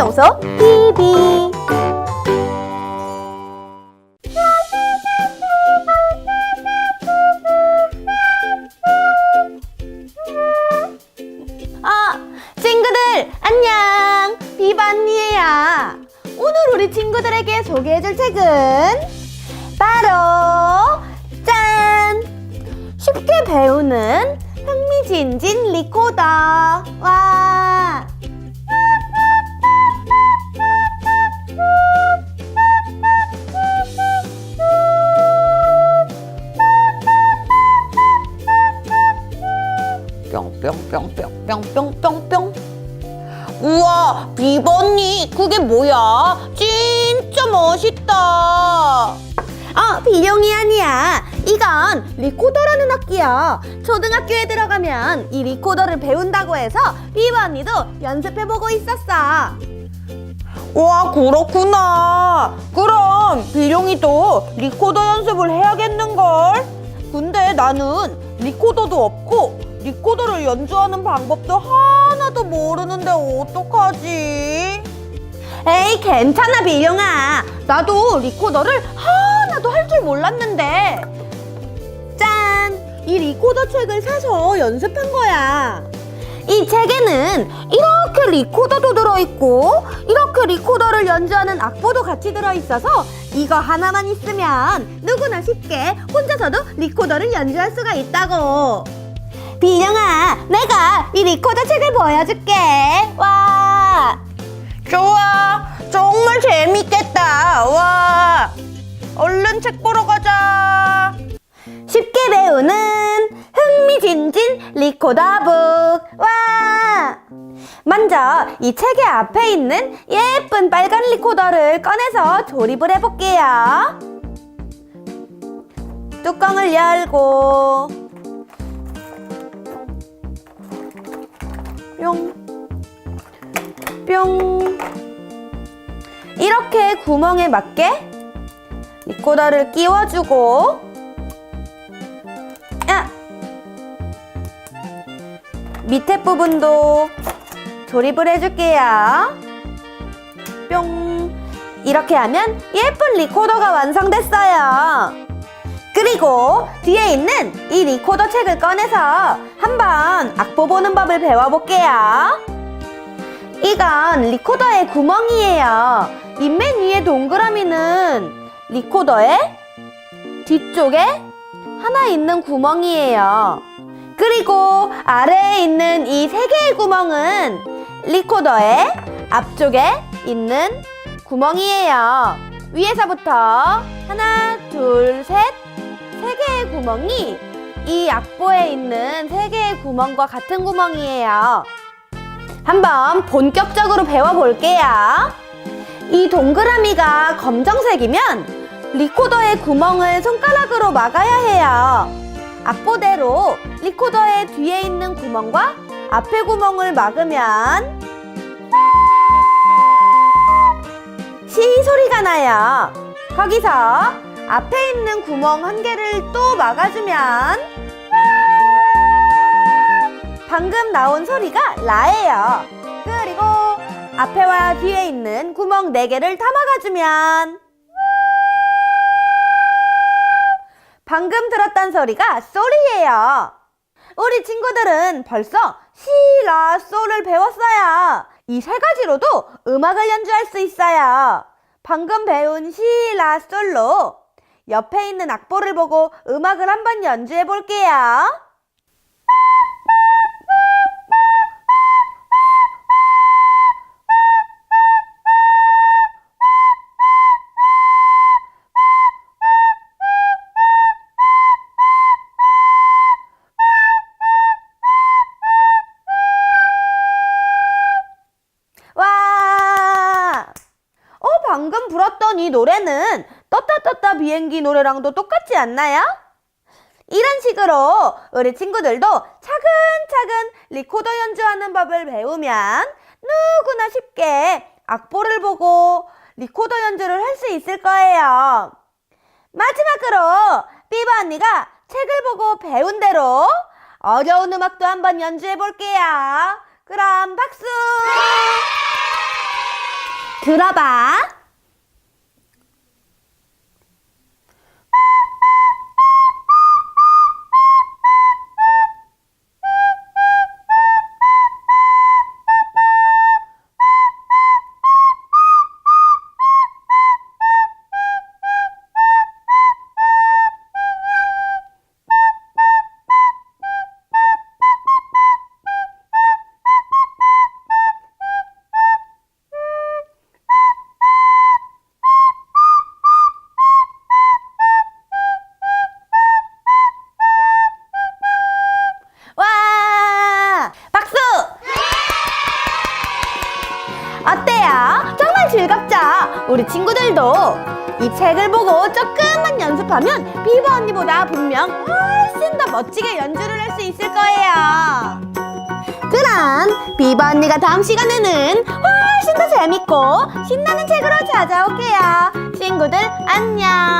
미미연구소 TV 아, 친구들 안녕. 비반니에야 오늘 우리 친구들에게 소개해줄 책은 바로 짠! 쉽게 배우는 흥미진진 리코더. 와 뿅뿅뿅뿅뿅뿅뿅. 우와 비번니 그게 뭐야? 진짜 멋있다. 아 비룡이 아니야. 이건 리코더라는 악기야. 초등학교에 들어가면 이 리코더를 배운다고 해서 비번니도 연습해보고 있었어. 와 그렇구나. 그럼 비룡이도 리코더 연습을 해야겠는걸? 근데 나는 리코더도 없고 리코더를 연주하는 방법도 하나도 모르는데 어떡하지? 에이 괜찮아 비룡아 나도 리코더를 하나도 할 줄 몰랐는데 짠! 이 리코더 책을 사서 연습한 거야 이 책에는 이렇게 리코더도 들어있고 이렇게 리코더를 연주하는 악보도 같이 들어있어서 이거 하나만 있으면 누구나 쉽게 혼자서도 리코더를 연주할 수가 있다고 비령아 내가 이 리코더 책을 보여줄게. 와. 좋아. 정말 재밌겠다. 와. 얼른 책 보러 가자. 쉽게 배우는 흥미진진 리코더북. 와. 먼저 이 책의 앞에 있는 예쁜 빨간 리코더를 꺼내서 조립을 해볼게요. 뚜껑을 열고 뿅, 뿅. 이렇게 구멍에 맞게 리코더를 끼워주고, 야! 밑에 부분도 조립을 해줄게요. 뿅. 이렇게 하면 예쁜 리코더가 완성됐어요. 그리고 뒤에 있는 이 리코더 책을 꺼내서 한번 악보 보는 법을 배워볼게요. 이건 리코더의 구멍이에요. 이맨 위에 동그라미는 리코더의 뒤쪽에 하나 있는 구멍이에요. 그리고 아래에 있는 이 세 개의 구멍은 리코더의 앞쪽에 있는 구멍이에요. 위에서부터 하나, 둘, 셋, 세 개의 구멍이 이 악보에 있는 세 개의 구멍과 같은 구멍이에요. 한번 본격적으로 배워볼게요. 이 동그라미가 검정색이면 리코더의 구멍을 손가락으로 막아야 해요. 악보대로 리코더의 뒤에 있는 구멍과 앞에 구멍을 막으면 시 소리가 나요. 거기서 앞에 있는 구멍 한 개를 또 막아주면 방금 나온 소리가 라예요. 그리고 앞에와 뒤에 있는 구멍 네 개를 다 막아주면 방금 들었던 소리가 솔이에요. 우리 친구들은 벌써 시, 라, 솔을 배웠어요. 이 세 가지로도 음악을 연주할 수 있어요. 방금 배운 시, 라, 솔로 옆에 있는 악보를 보고 음악을 한번 연주해 볼게요. 와! 어, 방금 불었던 이 노래는 떴다 떴다 비행기 노래랑도 똑같지 않나요? 이런 식으로 우리 친구들도 차근차근 리코더 연주하는 법을 배우면 누구나 쉽게 악보를 보고 리코더 연주를 할 수 있을 거예요. 마지막으로 삐바 언니가 책을 보고 배운 대로 어려운 음악도 한번 연주해 볼게요. 그럼 박수! 들어봐. 우리 친구들도 이 책을 보고 조금만 연습하면 비버 언니보다 분명 훨씬 더 멋지게 연주를 할 수 있을 거예요. 그럼 비버 언니가 다음 시간에는 훨씬 더 재밌고 신나는 책으로 찾아올게요. 친구들 안녕!